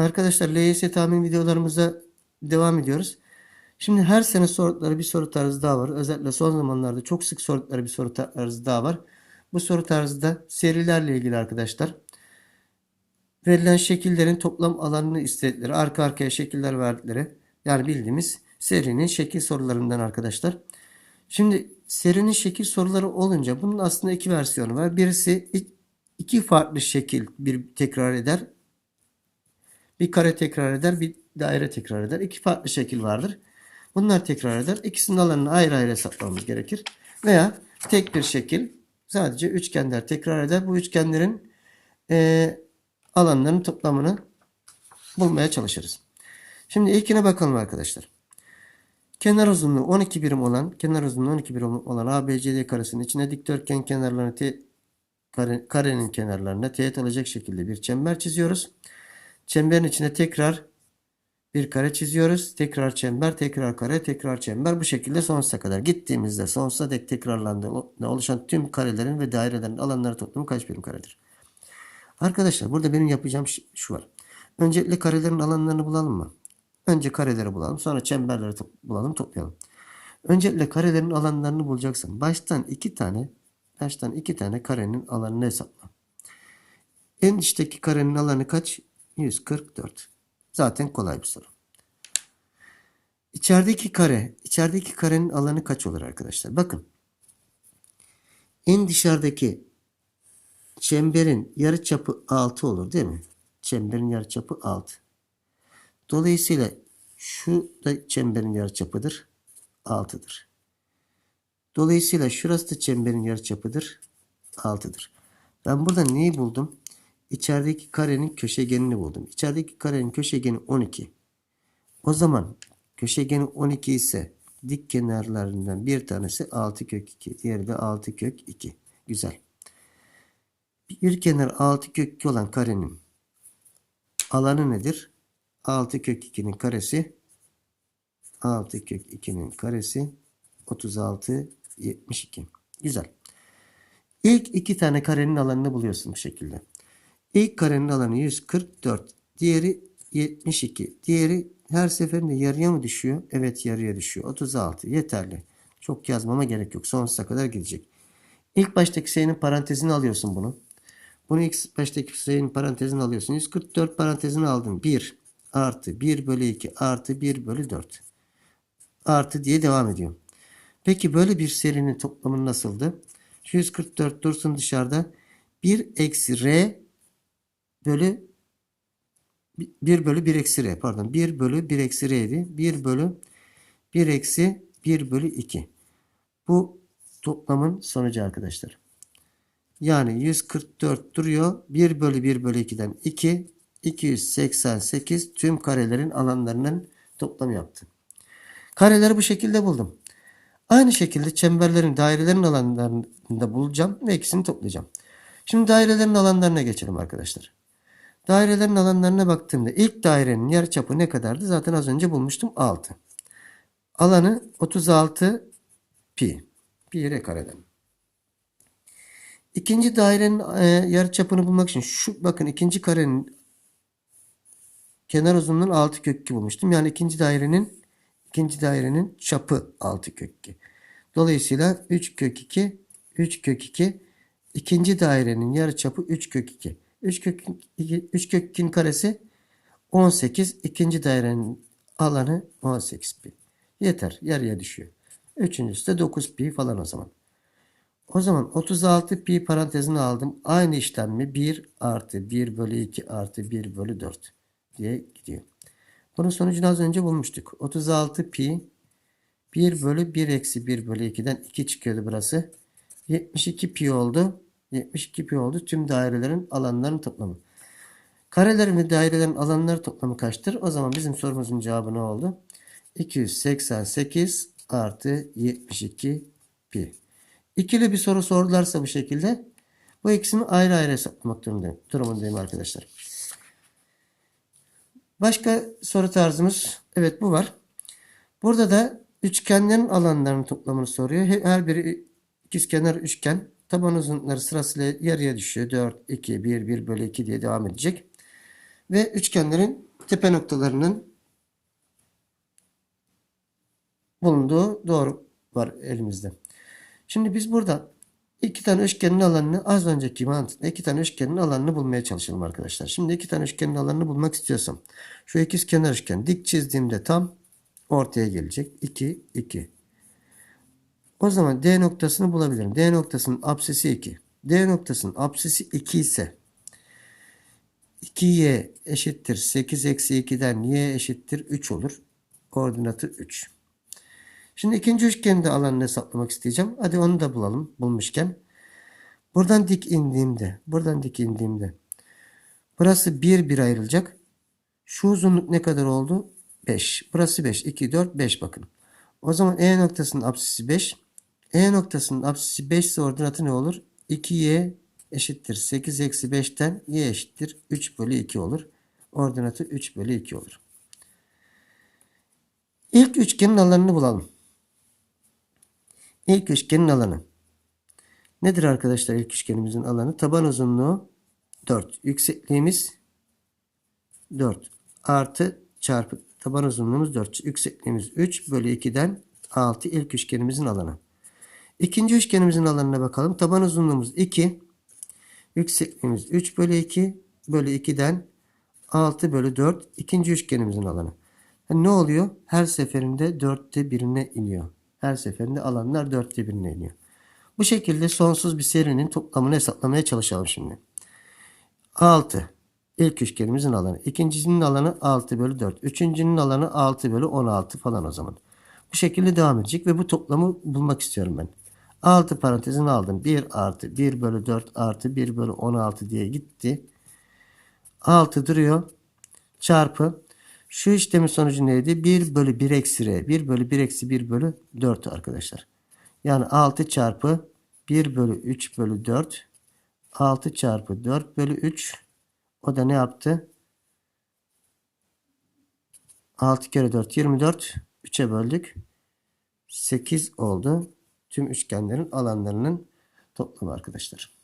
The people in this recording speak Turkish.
Arkadaşlar LYS tahmin videolarımıza devam ediyoruz. Şimdi her sene sordukları bir soru tarzı daha var. Özellikle son zamanlarda çok sık sordukları bir soru tarzı daha var. Bu soru tarzı da serilerle ilgili arkadaşlar. Verilen şekillerin toplam alanını istedikleri, arka arkaya şekiller verdikleri, yani bildiğimiz serinin şekil sorularından arkadaşlar. Şimdi serinin şekil soruları olunca bunun aslında iki versiyonu var. Birisi iki farklı şekil bir tekrar eder. Bir kare tekrar eder, bir daire tekrar eder. İki farklı şekil vardır. Bunlar tekrar eder. İkisinin alanını ayrı ayrı hesaplamamız gerekir. Veya tek bir şekil sadece üçgenler tekrar eder. Bu üçgenlerin e, alanlarının toplamını bulmaya çalışırız. Şimdi ilkine bakalım arkadaşlar. Kenar uzunluğu 12 birim olan, kenar uzunluğu 12 birim olan ABCD karesinin içine dikdörtgen kenarlarını te, kare, karenin kenarlarına teğet alacak şekilde bir çember çiziyoruz. Çemberin içine tekrar bir kare çiziyoruz. Tekrar çember, tekrar kare, tekrar çember. Bu şekilde sonsuza kadar gittiğimizde sonsuza dek tekrarlandığında oluşan tüm karelerin ve dairelerin alanları toplamı kaç birim karedir? Arkadaşlar burada benim yapacağım şu var. Öncelikle karelerin alanlarını bulalım mı? Önce kareleri bulalım. Sonra çemberleri to bulalım toplayalım. Öncelikle karelerin alanlarını bulacaksın. Baştan iki tane baştan iki tane karenin alanını hesapla. En içteki karenin alanı kaç? 144. Zaten kolay bir soru. İçerideki kare, içerideki karenin alanı kaç olur arkadaşlar? Bakın. En dışarıdaki çemberin yarıçapı 6 olur değil mi? Çemberin yarıçapı 6. Dolayısıyla şu da çemberin yarıçapıdır. 6'dır. Dolayısıyla şurası da çemberin yarıçapıdır. 6'dır. Ben burada neyi buldum? İçerideki karenin köşegenini buldum. İçerideki karenin köşegeni 12. O zaman köşegeni 12 ise dik kenarlarından bir tanesi 6 kök 2. Diğeri de 6 kök 2. Güzel. Bir kenar 6 kök 2 olan karenin alanı nedir? 6 kök 2'nin karesi 6 kök 2'nin karesi 36 72. Güzel. İlk iki tane karenin alanını buluyorsun bu şekilde. İlk karenin alanı 144. Diğeri 72. Diğeri her seferinde yarıya mı düşüyor? Evet yarıya düşüyor. 36. Yeterli. Çok yazmama gerek yok. Sonsuza kadar gidecek. İlk baştaki sayının parantezini alıyorsun bunu. Bunu ilk baştaki sayının parantezini alıyorsun. 144 parantezini aldın. 1 artı 1 bölü 2 artı 1 bölü 4. Artı diye devam ediyor. Peki böyle bir serinin toplamı nasıldı? 144 dursun dışarıda. 1 eksi r bölü 1 bölü 1 eksi r pardon 1 bölü 1 eksi r'ydi. 1 bölü 1 eksi 1 bölü 2. Bu toplamın sonucu arkadaşlar. Yani 144 duruyor. 1 bölü 1 bölü 2'den 2. 288 tüm karelerin alanlarının toplamı yaptı. Kareleri bu şekilde buldum. Aynı şekilde çemberlerin, dairelerin alanlarını da bulacağım ve ikisini toplayacağım. Şimdi dairelerin alanlarına geçelim arkadaşlar. Dairelerin alanlarına baktığımda ilk dairenin yarıçapı ne kadardı? Zaten az önce bulmuştum 6. Alanı 36 pi. Pi r kareden. İkinci dairenin e, yarıçapını bulmak için şu bakın ikinci karenin kenar uzunluğunun 6 kök 2 bulmuştum. Yani ikinci dairenin ikinci dairenin çapı 6 kök 2. Dolayısıyla 3 kök 2 3 kök 2 ikinci dairenin yarıçapı 3 kök 2. 3 kök 2, 3 kök 2'nin karesi 18. ikinci dairenin alanı 18 pi. Yeter. Yarıya düşüyor. Üçüncüsü de 9 pi falan o zaman. O zaman 36 pi parantezini aldım. Aynı işlemi 1 artı 1 bölü 2 artı 1 bölü 4 diye gidiyor. Bunun sonucunu az önce bulmuştuk. 36 pi 1 bölü 1 eksi 1 bölü 2'den 2 çıkıyordu burası. 72 pi oldu. 72 pi oldu. Tüm dairelerin alanlarının toplamı. Karelerin ve dairelerin alanları toplamı kaçtır? O zaman bizim sorumuzun cevabı ne oldu? 288 artı 72 pi. İkili bir soru sordularsa bu şekilde bu ikisini ayrı ayrı hesaplamak durumundayım, durumundayım arkadaşlar. Başka soru tarzımız evet bu var. Burada da üçgenlerin alanlarının toplamını soruyor. Her biri ikizkenar üçgen. Taban uzunlukları sırasıyla yarıya düşüyor. 4, 2, 1, 1 bölü 2 diye devam edecek. Ve üçgenlerin tepe noktalarının bulunduğu doğru var elimizde. Şimdi biz burada iki tane üçgenin alanını az önceki mantıkla iki tane üçgenin alanını bulmaya çalışalım arkadaşlar. Şimdi iki tane üçgenin alanını bulmak istiyorsam şu ikizkenar üçgen dik çizdiğimde tam ortaya gelecek. 2 2. O zaman D noktasını bulabilirim. D noktasının apsisi 2. D noktasının apsisi 2 ise 2y eşittir 8 eksi 2'den y eşittir 3 olur. Koordinatı 3. Şimdi ikinci üçgenin de alanını hesaplamak isteyeceğim. Hadi onu da bulalım bulmuşken. Buradan dik indiğimde, buradan dik indiğimde burası 1 1 ayrılacak. Şu uzunluk ne kadar oldu? 5. Burası 5. 2 4 5 bakın. O zaman E noktasının apsisi 5. E noktasının apsisi 5 ise ordinatı ne olur? 2y eşittir 8 eksi 5'ten y eşittir 3 bölü 2 olur. Ordinatı 3 bölü 2 olur. İlk üçgenin alanını bulalım. İlk üçgenin alanı. Nedir arkadaşlar ilk üçgenimizin alanı? Taban uzunluğu 4. Yüksekliğimiz 4. Artı çarpı taban uzunluğumuz 4. Yüksekliğimiz 3 bölü 2'den 6 ilk üçgenimizin alanı. İkinci üçgenimizin alanına bakalım. Taban uzunluğumuz 2. Yüksekliğimiz 3 bölü 2 bölü 2'den 6 bölü 4 ikinci üçgenimizin alanı. Yani ne oluyor? Her seferinde dörtte birine iniyor. Her seferinde alanlar dörtte birine iniyor. Bu şekilde sonsuz bir serinin toplamını hesaplamaya çalışalım şimdi. 6. İlk üçgenimizin alanı. İkincisinin alanı 6 bölü 4. Üçüncünün alanı 6 bölü 16 falan o zaman. Bu şekilde devam edecek ve bu toplamı bulmak istiyorum ben. 6 parantezini aldım. 1 artı 1 bölü 4 artı 1 bölü 16 diye gitti. 6 duruyor. Çarpı. Şu işlemin sonucu neydi? 1 bölü 1 eksi r. 1 bölü 1 eksi 1 bölü 4 arkadaşlar. Yani 6 çarpı 1 bölü 3 bölü 4. 6 çarpı 4 bölü 3. O da ne yaptı? 6 kere 4 24. 3'e böldük. 8 oldu. Tüm üçgenlerin alanlarının toplamı arkadaşlar.